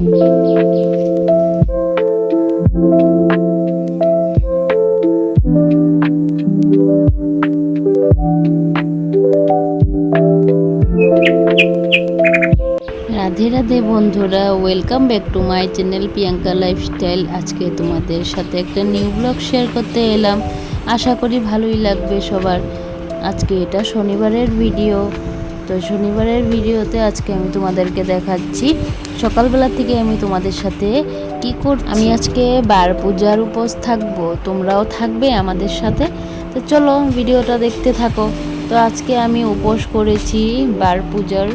রাধে রাধে বন্ধুরা welcome back to my channel Priyanka lifestyle আজকে তোমাদের সাথে একটা নিউ ব্লগ শেয়ার করতে এলাম। আশা করি ভালোই লাগবে সবার। আজকে এটা শনিবারের ভিডিও তো শনিবারের ভিডিওতে আজকে আমি তোমাদেরকে দেখাচ্ছি, সকালবেলা থেকে আমি তোমাদের সাথে কি কর, আমি আজকে বার পূজার উপোস থাকব, তোমরাও থাকবে আমাদের সাথে। তো চলো ভিডিওটা দেখতে থাকো। তো আজকে আমি উপোস করেছি বার পূজার।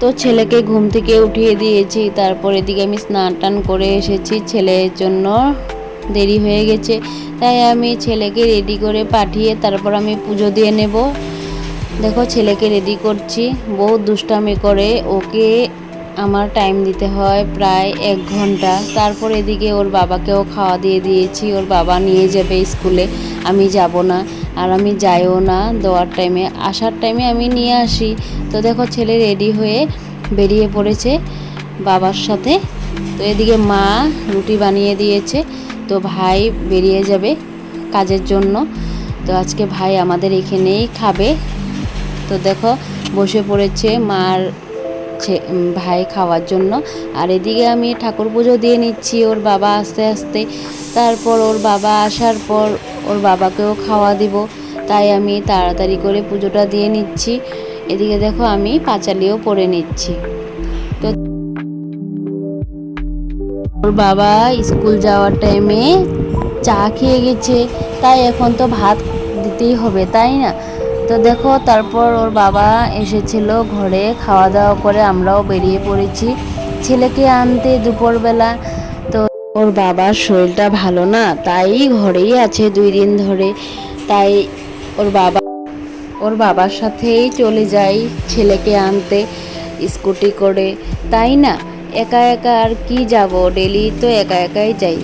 তো ছেলেকে ঘুম থেকে উঠিয়ে দিয়েছি, তারপর এদিকে আমি স্নান টান করে এসেছি, ছেলের জন্য দেরি হয়ে গেছে। তাই আমি ছেলেকে রেডি করে পাঠিয়ে তারপর আমি পুজো দিয়ে নেব। দেখো, ছেলেকে রেডি করছি। বহুত দুষ্টামি করে। ওকে আমার টাইম দিতে হয় প্রায় এক ঘণ্টা। তারপর এদিকে ওর বাবাকেও খাওয়া দিয়ে দিয়েছি। ওর বাবা নিয়ে যাবে স্কুলে আমি যাব না। আর আমি যাইও না দেওয়ার টাইমে আসার টাইমে আমি নিয়ে আসি। তো দেখো, ছেলে রেডি হয়ে বেরিয়ে পড়েছে বাবার সাথে। তো এদিকে মা রুটি বানিয়ে দিয়েছে। তো ভাই বেরিয়ে যাবে কাজের জন্য। তো আজকে ভাই আমাদের এখানেই খাবে। তো দেখো, বসে পড়েছে মার ভাই খাওয়ার জন্য। আর এদিকে আমি ঠাকুর পুজো দিয়ে নিচ্ছি, ওর বাবা আস্তে আস্তে। তারপর ওর বাবা আসার পর ওর বাবাকেও খাওয়া দিব। তাই আমি তাড়াতাড়ি করে পুজোটা দিয়ে নিচ্ছি। এদিকে দেখো, আমি পাঁচালিও পরে নিচ্ছি। তো ওর বাবা স্কুল যাওয়ার টাইমে চা খেয়ে গেছে। তাই এখন তো ভাত দিতেই হবে, তাই না? তো দেখো, তারপর ওর বাবা এসেছিল ঘরে খাওয়া দাওয়া করে আমরাও বেরিয়ে পড়েছি। ছেলেকে আনতে দুপুরবেলা। তো ওর বাবার শরীরটা ভালো না, তাই ঘরেই আছে দুই দিন ধরে। তাই ওর বাবা, ওর বাবার সাথেই চলে যাই ছেলেকে আনতে, স্কুটি করে। তাই না? একা একা আর কি যাব? ডেলি তো একা একাই যাই।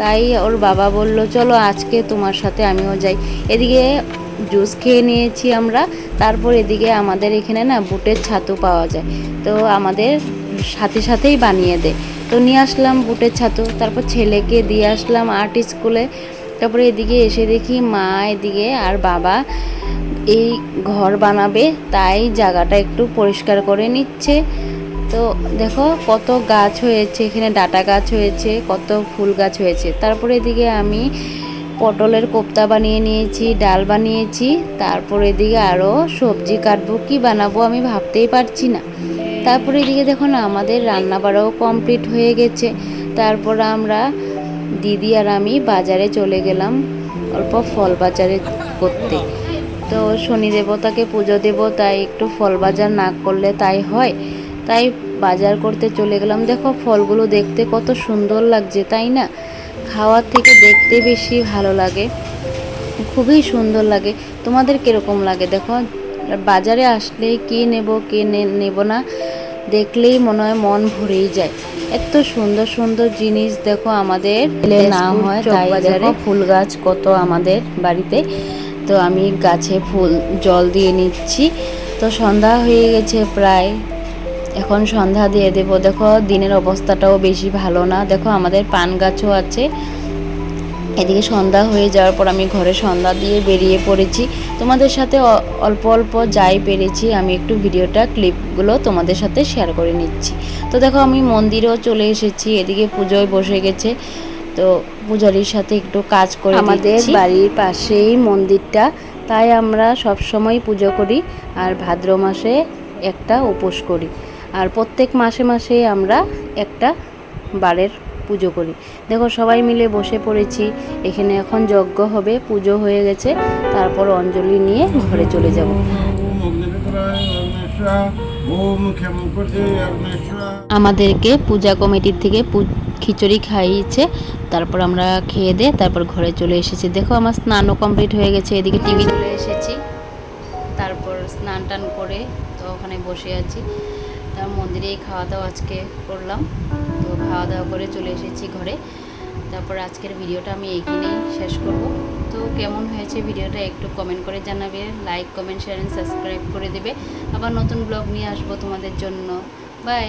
তাই ওর বাবা বলল, চলো আজকে তোমার সাথে আমিও যাই। এদিকে জুস খেয়ে নিয়েছি আমরা। তারপর এদিকে আমাদের এখানে না বুটের ছাতু পাওয়া যায়। তো আমাদের সাথে সাথেই বানিয়ে দেয়। তো নিয়ে আসলাম বুটের ছাতু, তারপর ছেলেকে দিয়ে আসলাম আর্ট স্কুলে। তারপরে এদিকে এসে দেখি মা এদিকে আর বাবা এই ঘর বানাবে, তাই জায়গাটা একটু পরিষ্কার করে নিচ্ছে। তো দেখো কত গাছ হয়েছে, এখানে ডাটা গাছ হয়েছে, কত ফুল গাছ হয়েছে। তারপরে এদিকে আমি পটলের কোপ্তা বানিয়ে নিয়েছি, ডাল বানিয়েছি, তারপরে এদিকে আরও সবজি কাটবো, কি বানাবো আমি ভাবতেই পারছি না। তারপরে এদিকে দেখো না, আমাদের রান্না বাড়াও কমপ্লিট হয়ে গেছে। তারপর আমরা দিদি আর আমি বাজারে চলে গেলাম অল্প ফল বাজারে করতে। তো শনি দেবতাকে পুজো দেব, তাই একটু ফল বাজার না করলে তাই হয়। তাই বাজার করতে চলে গেলাম। দেখো ফলগুলো দেখতে কত সুন্দর লাগছে, তাই না? খাওয়ার থেকে দেখতে বেশি ভালো লাগে। খুবই সুন্দর লাগে। তোমাদের কীরকম লাগে? দেখো বাজারে আসলে কি নেব কি নেব না দেখলেই মনে হয় মন ভরেই যায়। এত সুন্দর সুন্দর জিনিস দেখো আমাদের। না হয় তাই দেখো ফুল গাছ কত আমাদের বাড়িতে। তো আমি গাছে ফুল জল দিয়ে নিচ্ছি। তো সন্ধ্যা হয়ে গেছে প্রায় এখন সন্ধ্যা দিয়ে দেবো। দেখো দিনের অবস্থাটাও বেশি ভালো না। দেখো আমাদের পান গাছও আছে। এদিকে সন্ধ্যা হয়ে যাওয়ার পর আমি ঘরে সন্ধ্যা দিয়ে বেরিয়ে পড়েছি। তোমাদের সাথে অল্প অল্প যাই পেরেছি। আমি একটু ভিডিওটা ক্লিপগুলো তোমাদের সাথে শেয়ার করে নিচ্ছি। তো দেখো আমি মন্দিরেও চলে এসেছি। এদিকে পুজোয় বসে গেছে। তো পূজারীর সাথে একটু কাজ করে আমাদের বাড়ির পাশেই মন্দিরটা। তাই আমরা সব সময় পুজো করি। আর ভাদ্র মাসে একটা উপোস করি। আর প্রত্যেক মাসে মাসে আমরা একটা বারের পুজো করি। দেখো সবাই মিলে বসে পড়েছি, এখানে এখন যজ্ঞ হবে, পুজো হয়ে গেছে, তারপর অঞ্জলি নিয়ে ঘরে চলে যাব। আমাদেরকে পূজা কমিটির থেকে খিচুড়ি খাইয়েছে, তারপর আমরা খেয়ে দিয়ে তারপর ঘরে চলে এসেছি। দেখো আমার স্নানও কমপ্লিট হয়ে গেছে, এদিকে টিভি চলে এসেছি, তারপর স্নান টান করে তো ওখানে বসে আছি। তার মন্দিরেই খাওয়া দাওয়া আজকে করলাম। তো খাওয়া দাওয়া করে চলে এসেছি ঘরে। তারপর আজকের ভিডিওটা আমি এইখানেই শেষ করব। তো কেমন হয়েছে ভিডিওটা একটু কমেন্ট করে জানাবে। Like comment share and subscribe করে দেবে। আবার নতুন ব্লগ নিয়ে আসব তোমাদের জন্য। বাই